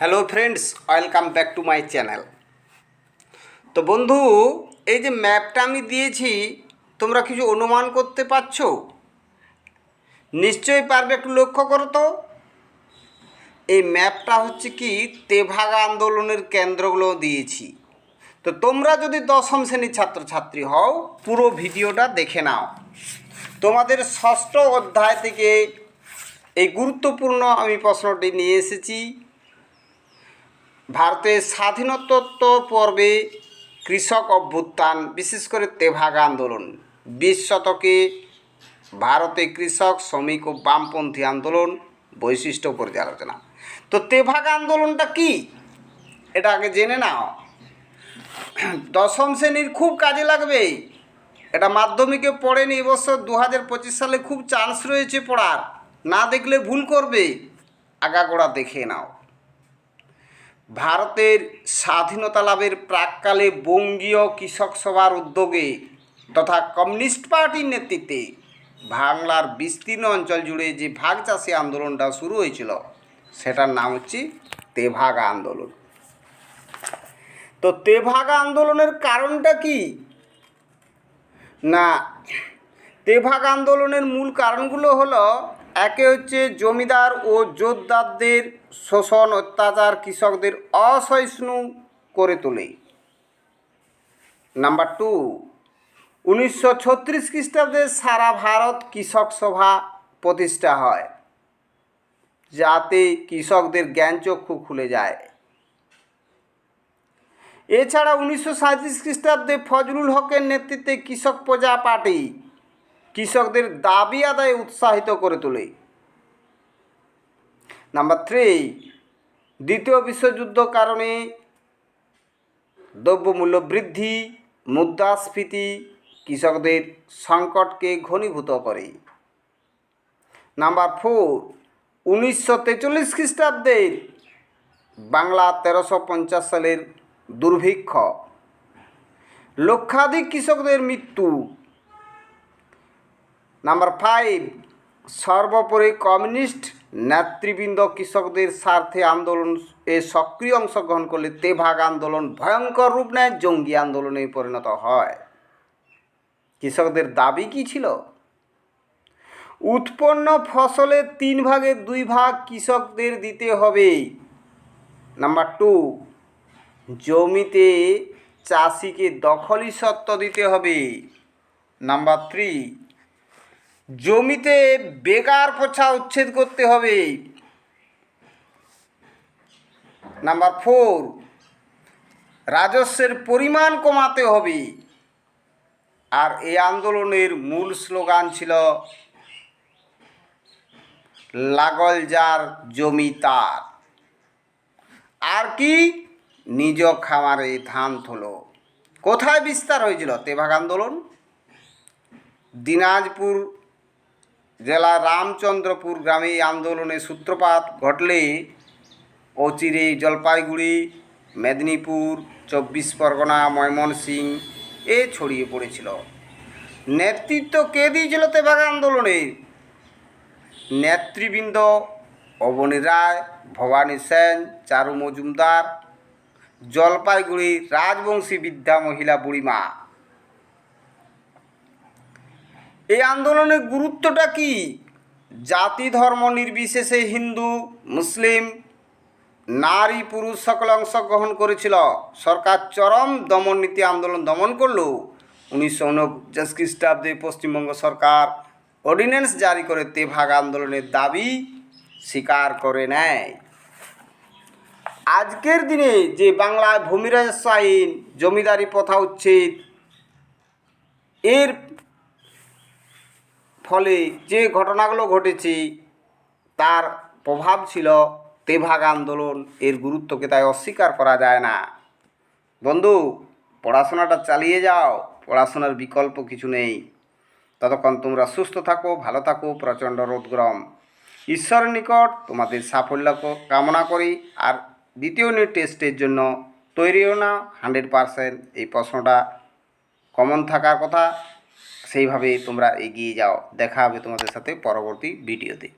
Hello friends welcome back to my channel তো বন্ধু, এই যে ম্যাপটা আমি দিয়েছি, তোমরা কিছু অনুমান করতে পারছ? নিশ্চয়ই পারবে একটু লক্ষ্য করো তো। এই ম্যাপটা হচ্ছে কি, তেভাগা আন্দোলনের কেন্দ্রগুলো দিয়েছি। তো তোমরা যদি দশম শ্রেণির ছাত্রছাত্রী হও, পুরো ভিডিওটা দেখে নাও। তোমাদের ষষ্ঠ অধ্যায় থেকে এই গুরুত্বপূর্ণ আমি প্রশ্নটি নিয়ে এসেছি। ভারতের স্বাধীনতোত্তর পর্বে কৃষক অভ্যুত্থান, বিশেষ করে তেভাগা আন্দোলন। বিশ শতকে ভারতে কৃষক, শ্রমিক ও বামপন্থী আন্দোলন বৈশিষ্ট্য পর্যালোচনা তো তেভাগা আন্দোলনটা কি? এটা আগে জেনে নাও। দশম শ্রেণির খুব কাজে লাগবে। এটা মাধ্যমিকে পড়েনি এবছর দু হাজার পঁচিশ সালে খুব চান্স রয়েছে পড়ার। না দেখলে ভুল করবে। আগাগোড়া দেখে নাও। ভারতের স্বাধীনতা লাভের প্রাককালে বঙ্গীয় কৃষক সভার উদ্যোগে তথা কমিউনিস্ট পার্টির নেতৃত্বে বাংলার বিস্তীর্ণ অঞ্চল জুড়ে যে ভাগ চাষি আন্দোলনটা শুরু হয়েছিল, সেটার নাম হচ্ছে তেভাগা আন্দোলন। তো তেভাগা আন্দোলনের কারণটা কি? না, তেভাগ আন্দোলনের মূল কারণগুলো হলো একে হচ্ছে জমিদার ও জোরদারদের শোষণ, অত্যাচার কৃষকদের অসহিষ্ণু করে তোলে। নাম্বার টু, উনিশশো ছত্রিশ খ্রিস্টাব্দে সারা ভারত কৃষক সভা প্রতিষ্ঠা হয়, যাতে কৃষকদের জ্ঞানচক্ষু খুলে যায়। এছাড়া উনিশশো সাঁত্রিশ খ্রিস্টাব্দে ফজলুল হকের নেতৃত্বে কৃষক প্রজা পার্টি কৃষকদের দাবি আদায়ে উৎসাহিত করে তোলে। নাম্বার থ্রি দ্বিতীয় বিশ্বযুদ্ধ কারণে দ্রব্যমূল্য বৃদ্ধি, মুদ্রাস্ফীতি কৃষকদের সংকটকে ঘনীভূত করে। নাম্বার ফোর উনিশশো তেচল্লিশ খ্রিস্টাব্দের বাংলা তেরোশো পঞ্চাশ সালের দুর্ভিক্ষ। লক্ষাধিক কৃষকদের মৃত্যু নাম্বার ফাইভ সর্বোপরি কমিউনিস্ট নেতৃবৃন্দ কৃষকদের স্বার্থে আন্দোলন, এ সক্রিয় অংশগ্রহণ করলে তেভাগ আন্দোলন ভয়ঙ্কর রূপ নেয়, জঙ্গি আন্দোলনে পরিণত হয়। কৃষকদের দাবি কী ছিল? উৎপন্ন ফসলের তিন ভাগের দুই ভাগ কৃষকদের দিতে হবে। নাম্বার টু জমিতে চাষিকে দখলি সত্ত্ব দিতে হবে। নাম্বার থ্রি জমিতে বেকার পোছা উচ্ছেদ করতে হবে। নাম্বার ফোর, রাজস্বের পরিমাণ কমাতে হবে। আর এই আন্দোলনের মূল স্লোগান ছিল, লাগল যার জমি তার। আর কি? নিজ খামারে ধান তোলো। কোথায় বিস্তার হয়েছিল তেভাগ আন্দোলন? দিনাজপুর জেলার রামচন্দ্রপুর গ্রামে এই আন্দোলনের সূত্রপাত ঘটলে অচিরে জলপাইগুড়ি, মেদিনীপুর, চব্বিশ পরগনা, ময়মনসিং এ ছড়িয়ে পড়েছিল। নেতৃত্ব কে দিয়েছিল তেভাগ আন্দোলনের নেতৃবৃন্দ অবনী রায়, ভবানী সেন, চারু মজুমদার জলপাইগুড়ি রাজবংশী বিদ্যা মহিলা বুড়িমা। এই আন্দোলনের গুরুত্বটা কি? জাতি ধর্ম নির্বিশেষে হিন্দু, মুসলিম, নারী, পুরুষ সকলে অংশগ্রহণ করেছিল। সরকার চরম দমন নীতি আন্দোলন দমন করল উনিশশো উনপঞ্চাশ খ্রিস্টাব্দে পশ্চিমবঙ্গ সরকার অর্ডিন্যান্স জারি করে তেভাগ আন্দোলনের দাবি স্বীকার করে নেয়। আজকের দিনে যে বাংলায় ভূমি রাজস্ব আইন জমিদারি প্রথা উচ্ছেদ, এর ফলে যে ঘটনাগুলো ঘটেছে, তার প্রভাব ছিল তেভাগ আন্দোলন। এর গুরুত্বকে তাই অস্বীকার করা যায় না। বন্ধু, পড়াশোনাটা চালিয়ে যাও। পড়াশোনার বিকল্প কিছু নেই। ততক্ষণ তোমরা সুস্থ থাকো, ভালো থাকো, প্রচণ্ড রোদগ্রম। ঈশ্বরের নিকট তোমাদের সাফল্য কামনা করি। আর দ্বিতীয় ইউনিট টেস্টের জন্য তৈরিও না। হান্ড্রেড পারসেন্ট এই প্রশ্নটা কমন থাকার কথা। সেইভাবে তোমরা এগিয়ে যাও। দেখা হবে তোমাদের সাথে পরবর্তী ভিডিওতে।